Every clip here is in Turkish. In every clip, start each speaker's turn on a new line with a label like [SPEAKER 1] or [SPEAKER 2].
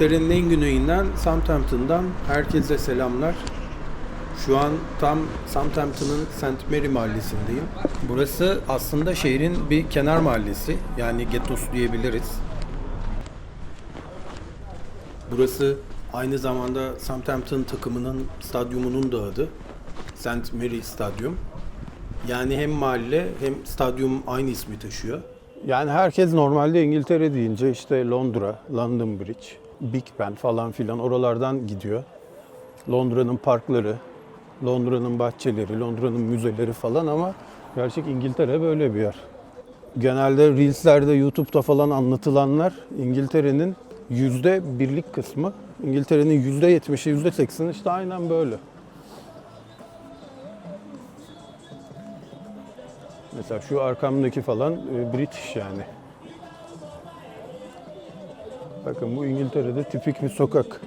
[SPEAKER 1] İngiltere'nin en güneyinden Southampton'dan herkese selamlar. Şu an tam Southampton'ın St. Mary mahallesindeyim. Burası aslında şehrin bir kenar mahallesi. Yani gettosu diyebiliriz. Burası aynı zamanda Southampton takımının stadyumunun da adı. St. Mary Stadyum. Yani hem mahalle hem stadyum aynı ismi taşıyor. Yani herkes normalde İngiltere deyince işte Londra, London Bridge, Big Ben falan filan oralardan gidiyor. Londra'nın parkları, Londra'nın bahçeleri, Londra'nın müzeleri falan ama gerçek İngiltere böyle bir yer. Genelde Reels'lerde, YouTube'da falan anlatılanlar İngiltere'nin yüzde birlik kısmı. İngiltere'nin yüzde yetmişi, yüzde sekseni işte aynen böyle. Mesela şu arkamdaki falan e, British yani. Bakın bu İngiltere'de tipik bir sokak.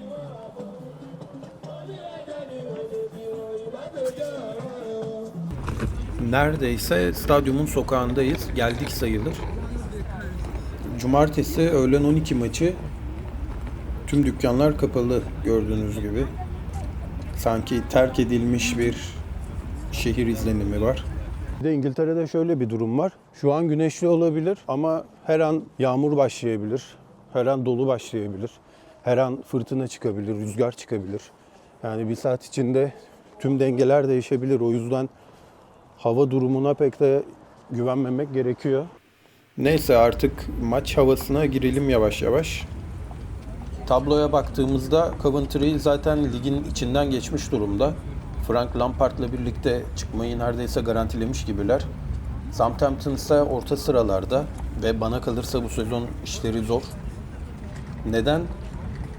[SPEAKER 1] Neredeyse stadyumun sokağındayız. Geldik sayılır. Cumartesi öğlen 12 maçı. Tüm dükkanlar kapalı gördüğünüz gibi. Sanki terk edilmiş bir şehir izlenimi var. Bir de İngiltere'de şöyle bir durum var. Şu an güneşli olabilir ama her an yağmur başlayabilir. Her an dolu başlayabilir. Her an fırtına çıkabilir, rüzgar çıkabilir. Yani bir saat içinde tüm dengeler değişebilir. O yüzden hava durumuna pek de güvenmemek gerekiyor. Neyse artık maç havasına girelim yavaş yavaş. Tabloya baktığımızda Coventry zaten ligin içinden geçmiş durumda. Frank Lampard'la birlikte çıkmayı neredeyse garantilemiş gibiler. Southampton ise orta sıralarda ve bana kalırsa bu sezon işleri zor. Neden?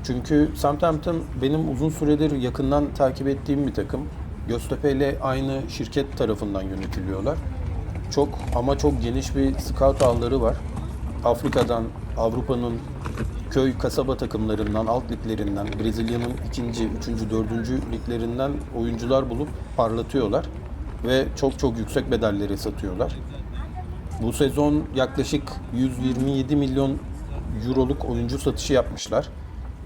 [SPEAKER 1] Çünkü Southampton benim uzun süredir yakından takip ettiğim bir takım. Göztepe ile aynı şirket tarafından yönetiliyorlar. Çok ama çok geniş bir scout ağları var. Afrika'dan, Avrupa'nın köy kasaba takımlarından, alt liglerinden, Brezilya'nın ikinci, üçüncü, dördüncü liglerinden oyuncular bulup parlatıyorlar. Ve çok çok yüksek bedellere satıyorlar. Bu sezon yaklaşık 127 milyon euroluk oyuncu satışı yapmışlar.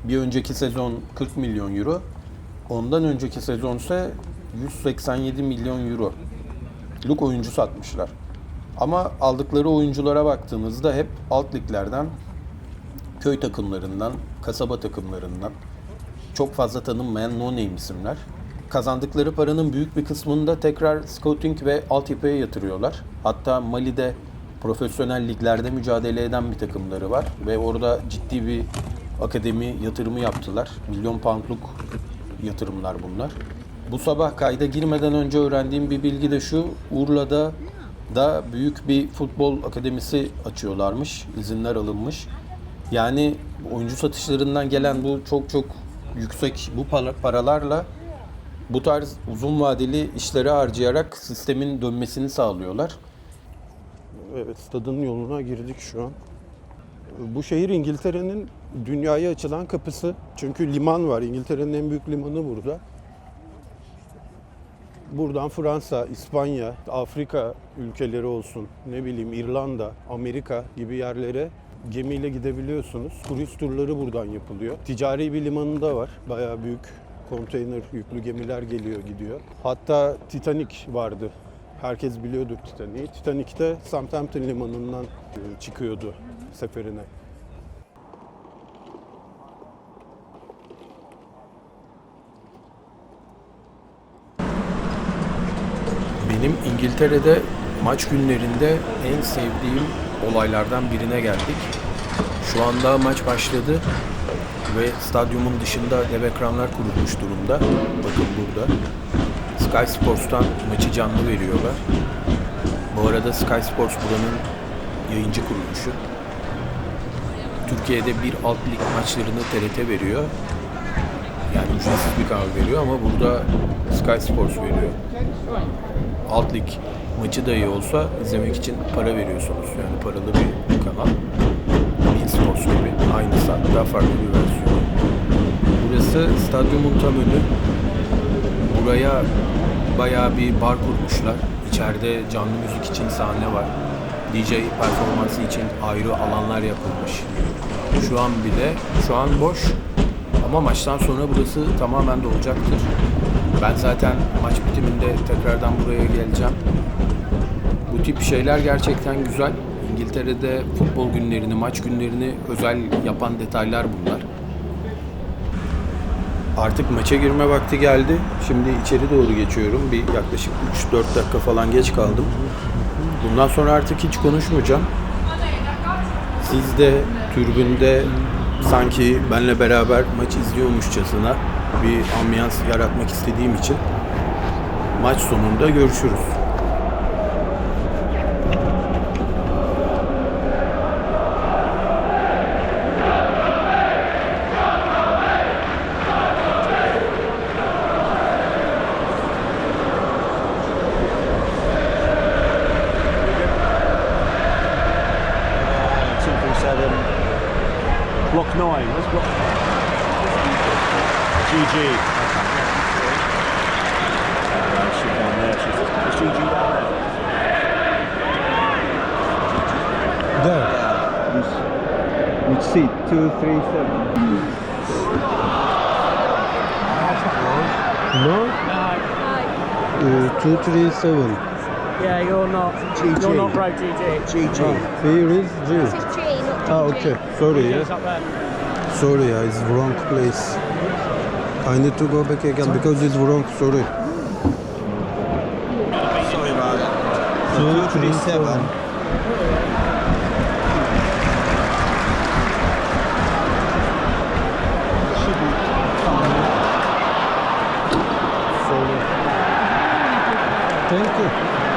[SPEAKER 1] Bir önceki sezon 40 milyon euro. Ondan önceki sezon ise 187 milyon euro luk oyuncu satmışlar. Ama aldıkları oyunculara baktığınızda hep alt liglerden, köy takımlarından, kasaba takımlarından çok fazla tanınmayan no-name isimler. Kazandıkları paranın büyük bir kısmını da tekrar scouting ve altyapıya yatırıyorlar. Hatta Mali'de profesyonel liglerde mücadele eden bir takımları var ve orada ciddi bir akademi yatırımı yaptılar. Milyon poundluk yatırımlar bunlar. Bu sabah kayda girmeden önce öğrendiğim bir bilgi de şu. Urla'da da büyük bir futbol akademisi açıyorlarmış. İzinler alınmış. Yani oyuncu satışlarından gelen bu çok çok yüksek bu para- paralarla bu tarz uzun vadeli işlere harcayarak sistemin dönmesini sağlıyorlar. Evet, stadın yoluna girdik şu an. Bu şehir İngiltere'nin dünyaya açılan kapısı. Çünkü liman var. İngiltere'nin en büyük limanı burada. Buradan Fransa, İspanya, Afrika ülkeleri olsun, ne bileyim İrlanda, Amerika gibi yerlere gemiyle gidebiliyorsunuz. Turist turları buradan yapılıyor. Ticari bir limanında var. Bayağı büyük konteyner yüklü gemiler geliyor gidiyor. Hatta Titanic vardı. Herkes biliyordur Titanic'i. Titanic de Southampton limanından e, çıkıyordu seferine. Benim İngiltere'de maç günlerinde en sevdiğim olaylardan birine geldik. Şu anda maç başladı ve stadyumun dışında dev ekranlar kurulmuş durumda. Bakın burada. Sky Sports'tan maçı canlı veriyorlar. Bu arada Sky Sports buranın yayıncı kuruluşu. Türkiye'de bir alt lig maçlarını TRT veriyor. Yani ücretsiz bir kanal veriyor ama burada Sky Sports veriyor alt lig maçı dahi olsa izlemek için para veriyorsunuz. Yani paralı bir kanal. Bein Sports gibi. Aynısı hatta farklı bir versiyonu. Burası stadyumun tam önü. Buraya bayağı bir bar kurmuşlar. İçeride canlı müzik için sahne var. DJ performansı için ayrı alanlar yapılmış. Şu an bile. Şu an boş. Ama maçtan sonra burası tamamen dolacaktır. Ben zaten maç bitiminde tekrardan buraya geleceğim. Bu tip şeyler gerçekten güzel. İngiltere'de futbol günlerini, maç günlerini özel yapan detaylar bunlar. Artık maça girme vakti geldi. Şimdi içeri doğru geçiyorum. Bir yaklaşık 3-4 dakika falan geç kaldım. Bundan sonra artık hiç konuşmayacağım. Siz de türbünde sanki benle beraber maç izliyormuşçasına bir ambiyans yaratmak istediğim için maç sonunda görüşürüz.
[SPEAKER 2] Two three seven. Block nine. Where's block? GG. Uh, she's down there. She's, is GG down there?
[SPEAKER 3] There. Which seat? Two, three, seven. No? Uh, two, three, seven.
[SPEAKER 4] Yeah, you're not.
[SPEAKER 3] GG.
[SPEAKER 4] You're not row GG.
[SPEAKER 3] GG. here is G.
[SPEAKER 5] This is G, not GG.
[SPEAKER 3] Ah, okay. Sorry,
[SPEAKER 4] It's
[SPEAKER 3] yeah.
[SPEAKER 4] up there.
[SPEAKER 3] Sorry, yeah, it's wrong place. I need to go back again because it's wrong. Sorry.
[SPEAKER 2] Sorry about that.
[SPEAKER 3] Two, three, seven. Sorry. Thank you.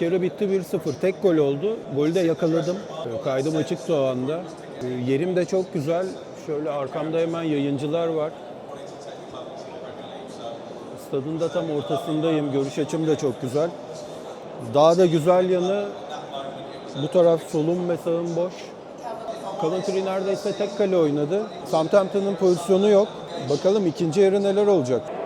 [SPEAKER 3] İlk yarı bitti 1-0. Tek gol oldu. Golü de yakaladım. Kaydım açıktı o anda. Ee, Yerim de çok güzel. Şöyle arkamda hemen yayıncılar var. Stadın da tam ortasındayım. Görüş açım da çok güzel. Daha da güzel yanı bu taraf solum ve sağım boş. Coventry neredeyse tek kale oynadı. Southampton'ın pozisyonu yok. Bakalım ikinci yarı neler olacak.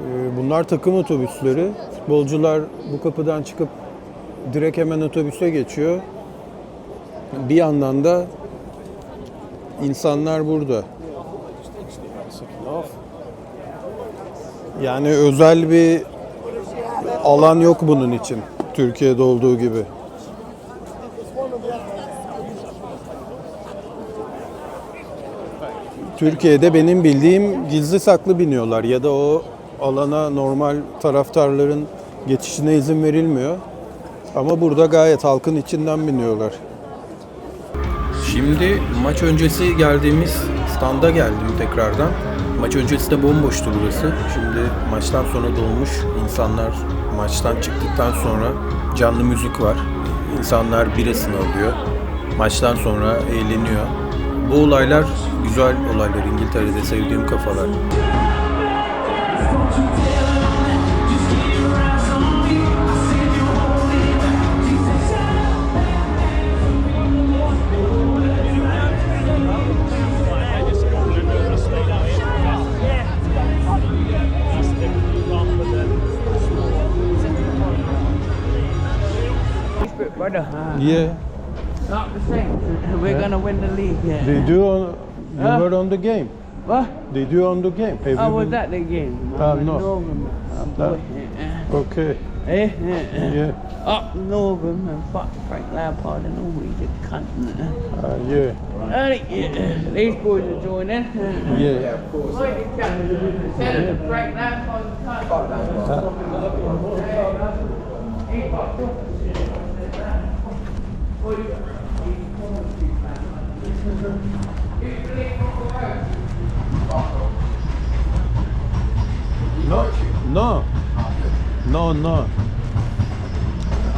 [SPEAKER 1] Ee, bunlar takım otobüsleri. Futbolcular bu kapıdan çıkıp direkt hemen otobüse geçiyor. Bir yandan da insanlar burada. Yani özel bir alan yok bunun için Türkiye'de olduğu gibi. Türkiye'de benim bildiğim gizli saklı biniyorlar ya da o alana normal taraftarların geçişine izin verilmiyor. Ama burada gayet halkın içinden biniyorlar.
[SPEAKER 6] Şimdi maç öncesi geldiğimiz standa geldim tekrardan. Maç öncesi de bomboştu burası. Şimdi maçtan sonra dolmuş insanlar maçtan çıktıktan sonra canlı müzik var. İnsanlar birasını alıyor. Maçtan sonra eğleniyor. Bu olaylar güzel olaylar. İngiltere'de sevdiğim kafalar.
[SPEAKER 1] Yeah.
[SPEAKER 4] Not the same. We're gonna win the league. Yeah.
[SPEAKER 1] Did you on, you
[SPEAKER 4] Huh?
[SPEAKER 1] were on the game?
[SPEAKER 4] What?
[SPEAKER 1] Did you on the game? Have
[SPEAKER 4] How
[SPEAKER 1] you
[SPEAKER 4] was
[SPEAKER 1] been-
[SPEAKER 4] that the game?
[SPEAKER 1] Ah,
[SPEAKER 4] I'm a
[SPEAKER 1] no.
[SPEAKER 4] Northern, uh, boy.
[SPEAKER 1] Okay.
[SPEAKER 4] Eh? Eh? eh.
[SPEAKER 1] Yeah.
[SPEAKER 4] Up Northern and fuck Frank Lampard and all he's a cunt.
[SPEAKER 1] Uh, yeah.
[SPEAKER 4] Uh, yeah. These boys are joining.
[SPEAKER 1] Yeah.
[SPEAKER 4] Tell them Frank Lampard's a cunt.
[SPEAKER 1] No. No. No, no.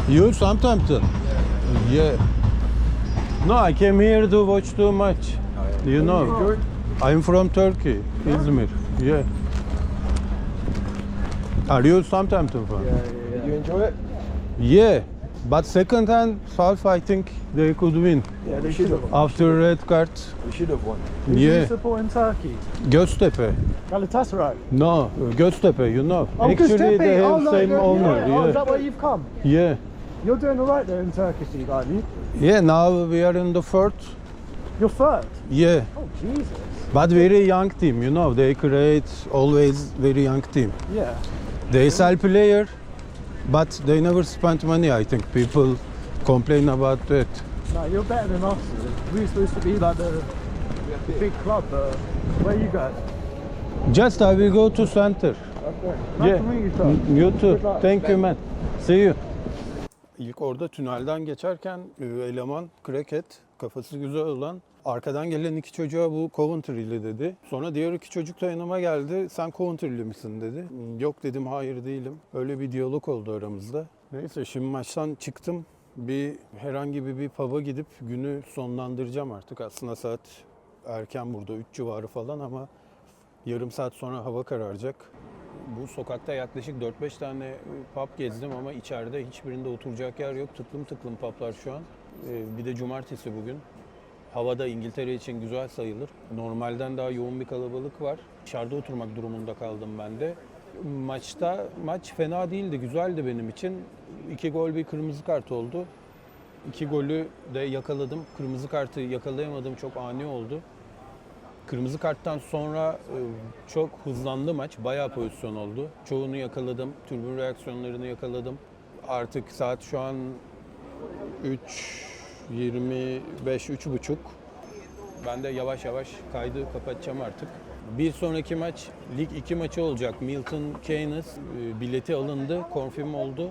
[SPEAKER 1] You Southampton? Yeah. No, I came here to watch the match. You know, I'm from Turkey, Izmir. Yeah. Are you Southampton fan?
[SPEAKER 2] Did you enjoy it?
[SPEAKER 1] Yeah. But second hand, South, I think they could win
[SPEAKER 2] Yeah, they should have.
[SPEAKER 1] after red card.
[SPEAKER 2] We should have won.
[SPEAKER 7] Who do
[SPEAKER 1] Yeah.
[SPEAKER 7] you support in Turkey?
[SPEAKER 1] Göztepe.
[SPEAKER 7] Galatasaray.
[SPEAKER 1] No, Göztepe, you know.
[SPEAKER 7] Oh,
[SPEAKER 1] Actually,
[SPEAKER 7] Göztepe.
[SPEAKER 1] they have
[SPEAKER 7] oh, no,
[SPEAKER 1] same
[SPEAKER 7] yeah,
[SPEAKER 1] owner.
[SPEAKER 7] Yeah. Oh, is that
[SPEAKER 1] Yeah.
[SPEAKER 7] where you've come?
[SPEAKER 1] Yeah.
[SPEAKER 7] You're doing all right there in Turkish league, aren't you?
[SPEAKER 1] Yeah, now we are in the fourth.
[SPEAKER 7] You're third.
[SPEAKER 1] Yeah.
[SPEAKER 7] Oh, Jesus.
[SPEAKER 1] But very young team, you know, they create always very young team.
[SPEAKER 7] Yeah.
[SPEAKER 1] They sell player, but they never spend money, I think. People complain about that.
[SPEAKER 7] No, you're better than us. We're supposed to be like the, the big club. Uh, where you guys?
[SPEAKER 1] Just I will go to center.
[SPEAKER 7] Okay. Nice
[SPEAKER 1] Yeah.
[SPEAKER 7] to meet you, sir.
[SPEAKER 1] Mm, You too.
[SPEAKER 7] Good luck.
[SPEAKER 1] Thank you man. See you. İlk orada tünelden geçerken e, eleman Crackhead kafası güzel olan arkadan gelen iki çocuğa bu Coventry'li dedi. Sonra diğer iki çocuk da yanıma geldi. Sen Coventry'li misin dedi. Yok dedim hayır değilim. Öyle bir diyalog oldu aramızda. Neyse şimdi maçtan çıktım. Bir herhangi bir, bir pub'a gidip günü sonlandıracağım artık. Aslında saat erken burada 3 civarı falan ama yarım saat sonra hava kararacak. Bu sokakta yaklaşık 4-5 tane pub gezdim ama içeride hiçbirinde oturacak yer yok. Tıklım tıklım publar şu an. Ee, Bir de cumartesi bugün. Havada İngiltere için güzel sayılır. Normalden daha yoğun bir kalabalık var. Dışarıda oturmak durumunda kaldım ben de. Maçta maç fena değildi, güzeldi benim için. İki gol bir kırmızı kart oldu. İki golü de yakaladım. Kırmızı kartı yakalayamadım, çok ani oldu. Kırmızı karttan sonra e, çok hızlandı maç. Bayağı pozisyon oldu. Çoğunu yakaladım. Türbün reaksiyonlarını yakaladım. Artık saat şu an 3 25 3.30. Ben de yavaş yavaş kaydı kapatacağım artık. Bir sonraki maç lig 2 maçı olacak. Milton Keynes e, bileti alındı, konfirm oldu.